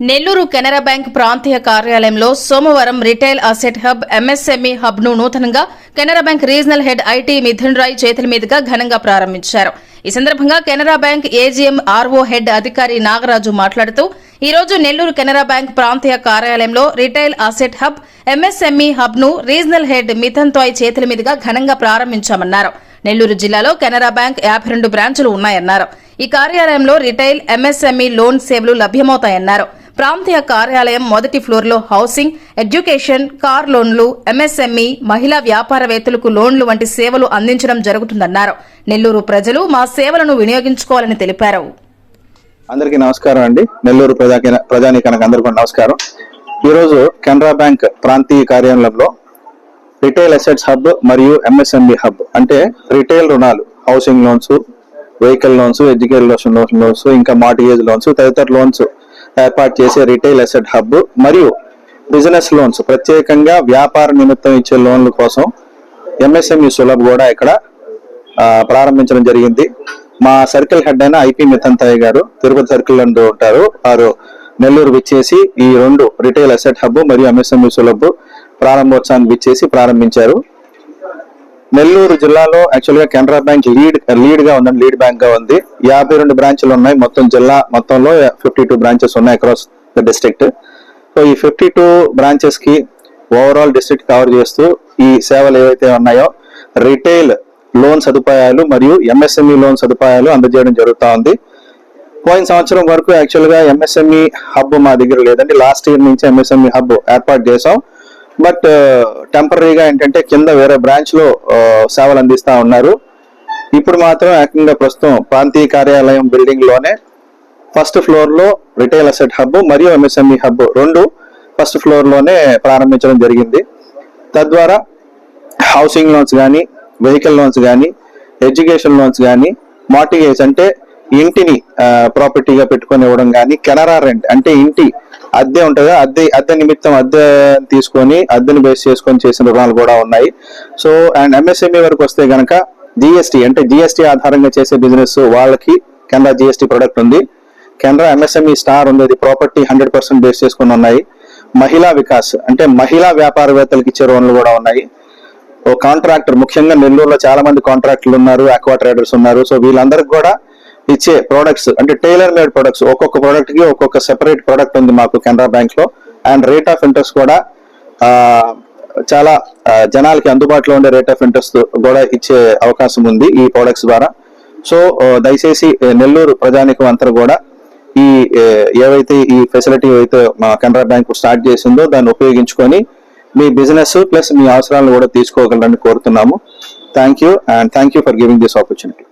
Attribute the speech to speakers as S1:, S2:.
S1: Nellore Canara bank ప్రాంతీయ కార్యాలయంలో సోమవారం రిటైల్ అసెట్ హబ్ ఎంఎస్ఎంఈ హబ్ను నూతనంగా Canara bank regional head IT Mithun Rai చేతుల మీదుగా ఘనంగా ప్రారంభించారు. ఈ సందర్భంగా Canara bank AGM RO head అధికారి నాగరాజు మాట్లాడుతూ ఈ రోజు నెల్లూరు కెనరా బ్యాంక్ ప్రాంతీయ కార్యాలయంలో రిటైల్ అసెట్ హబ్ ఎంఎస్ఎంఈ హబ్ను రీజనల్ హెడ్ మిథన్ తోయ్ చేతుల మీదుగా ఘనంగా ప్రారంభించామన్నారు. నెల్లూరు జిల్లాలో కెనరా బ్యాంక్ యాభై రెండు బ్రాంచులు ఉన్నాయన్నారు. ఈ కార్యాలయంలో రిటైల్ ఎంఎస్ఎంఈ లోన్ సేవలు లభ్యమవుతాయన్నారు. ప్రాంతీయ కార్యాలయం మొదటి ఫ్లోర్లో హౌసింగ్ ఎడ్యుకేషన్ కార్ లోన్లు ఎంఎస్ఎంఈ మహిళా వ్యాపారవేత్తలకు లోన్లు వంటి సేవలు అందించడం జరుగుతుందన్నారు. నెల్లూరు ప్రజలు మా సేవలను వినియోగించుకోవాలని తెలిపారు.
S2: అందరికీ నమస్కారం అండి. నెల్లూరు ప్రజా ప్రజానీకానికి అందరికీ నమస్కారం. ఈరోజు కెనరా బ్యాంక్ ప్రాంతీయ కార్యాలయంలో రిటైల్ అసెట్స్ హబ్ మరియు ఎంఎస్ఎంఈ హబ్ అంటే రిటైల్ రుణాలు housing loans vehicle loans education loans ఇంకా మార్టిగేజ్ లోన్స్ తదితర లోన్స్ ఏర్పాటు చేసే రిటైల్ అసెట్ హబ్ మరియు బిజినెస్ లోన్స్ ప్రత్యేకంగా వ్యాపార నిమిత్తం ఇచ్చే లోన్ల కోసం ఎంఎస్ఎంఈ సులభ్ కూడా ఇక్కడ ప్రారంభించడం జరిగింది. మా సర్కిల్ హెడ్ అయిన ఐపీ మిథంతయ్య గారు తిరుపతి సర్కిల్ నందు ఉంటారు. వారు నెల్లూరు విచ్చేసి ఈ రెండు రిటైల్ అసెట్ హబ్ మరియు ఎంఎస్ఎంఈ సులభ్ ప్రారంభోత్సవాన్ని విచ్చేసి ప్రారంభించారు. నెల్లూరు జిల్లాలో యాక్చువల్గా కెనరా బ్యాంక్ లీడ్ లీడ్గా ఉందండి లీడ్ బ్యాంక్గా ఉంది. యాభై రెండు బ్రాంచ్లు ఉన్నాయి. మొత్తం జిల్లా మొత్తంలో ఫిఫ్టీ టూ బ్రాంచెస్ ఉన్నాయి అక్రాస్ ద డిస్ట్రిక్ట్ సో ఈ ఫిఫ్టీ టూ బ్రాంచెస్కి ఓవరాల్ డిస్ట్రిక్ట్ కవర్ చేస్తూ ఈ సేవలు ఏవైతే ఉన్నాయో రిటైల్ లోన్ సదుపాయాలు మరియు ఎంఎస్ఎంఈ లోన్ సదుపాయాలు అందజేయడం జరుగుతూ ఉంది. పోయిన సంవత్సరం వరకు యాక్చువల్గా ఎంఎస్ఎంఈ హబ్ మా దగ్గర లేదండి. లాస్ట్ ఇయర్ నుంచి ఎంఎస్ఎంఈ హబ్ ఏర్పాటు చేసాం బట్ టెంపరీగా ఏంటంటే కింద వేరే బ్రాంచ్లో సేవలు అందిస్తా ఉన్నారు. ఇప్పుడు మాత్రం ఏకంగా ప్రస్తుతం ప్రాంతీయ కార్యాలయం బిల్డింగ్లోనే ఫస్ట్ ఫ్లోర్లో రిటైల్ అసెట్ హబ్ మరియు ఎంఎస్ఎంఈ హబ్ రెండు ఫస్ట్ ఫ్లోర్లోనే ప్రారంభించడం జరిగింది. తద్వారా హౌసింగ్ లోన్స్ కానీ వెహికల్ లోన్స్ కానీ ఎడ్యుకేషన్ లోన్స్ కానీ మార్టిగేజ్ అంటే ఇంటిని ప్రాపర్టీగా పెట్టుకొని ఇవ్వడం కానీ కెనరా రెంట్ అంటే ఇంటి అద్దె ఉంటుందా అద్దె అద్దె నిమిత్తం అద్దె తీసుకొని అద్దెని బేస్ చేసుకొని చేసిన రుణాలు కూడా ఉన్నాయి. సో అండ్ ఎంఎస్ఎంఈ వరకు వస్తే కనుక జిఎస్టీ అంటే జిఎస్టీ ఆధారంగా చేసే బిజినెస్ వాళ్ళకి కెనరా జిఎస్టీ ప్రొడక్ట్ ఉంది. కెనరా ఎంఎస్ఎంఈ స్టార్ ఉంది. అది ప్రాపర్టీ హండ్రెడ్ పర్సెంట్ బేస్ చేసుకుని ఉన్నాయి. మహిళా వికాస్ అంటే మహిళా వ్యాపారవేత్తలకు ఇచ్చే రుణాలు కూడా ఉన్నాయి. ఓ కాంట్రాక్టర్ ముఖ్యంగా నెల్లూరులో చాలా మంది కాంట్రాక్టర్లు ఉన్నారు అక్వా ట్రేడర్స్ ఉన్నారు. సో వీళ్ళందరికి కూడా ఇచ్చే ప్రోడక్ట్స్ అంటే టైలర్ మేడ్ ప్రొడక్ట్స్ ఒక్కొక్క ప్రొడక్ట్కి ఒక్కొక్క సెపరేట్ ప్రొడక్ట్ ఉంది మాకు కెనరా బ్యాంక్లో. అండ్ రేట్ ఆఫ్ ఇంట్రెస్ట్ కూడా చాలా జనాలకి అందుబాటులో ఉండే రేట్ ఆఫ్ ఇంట్రెస్ట్ కూడా ఇచ్చే అవకాశం ఉంది ఈ ప్రోడక్ట్స్ ద్వారా. సో దయచేసి నెల్లూరు ప్రజానికం అంతా కూడా ఈ ఏవైతే ఈ ఫెసిలిటీ అయితే మా కెనరా బ్యాంక్ స్టార్ట్ చేసిందో దాన్ని ఉపయోగించుకొని మీ బిజినెస్ ప్లస్ మీ అవసరాలను కూడా తీసుకోగలరని కోరుతున్నాము. Thank you and thank you for giving this opportunity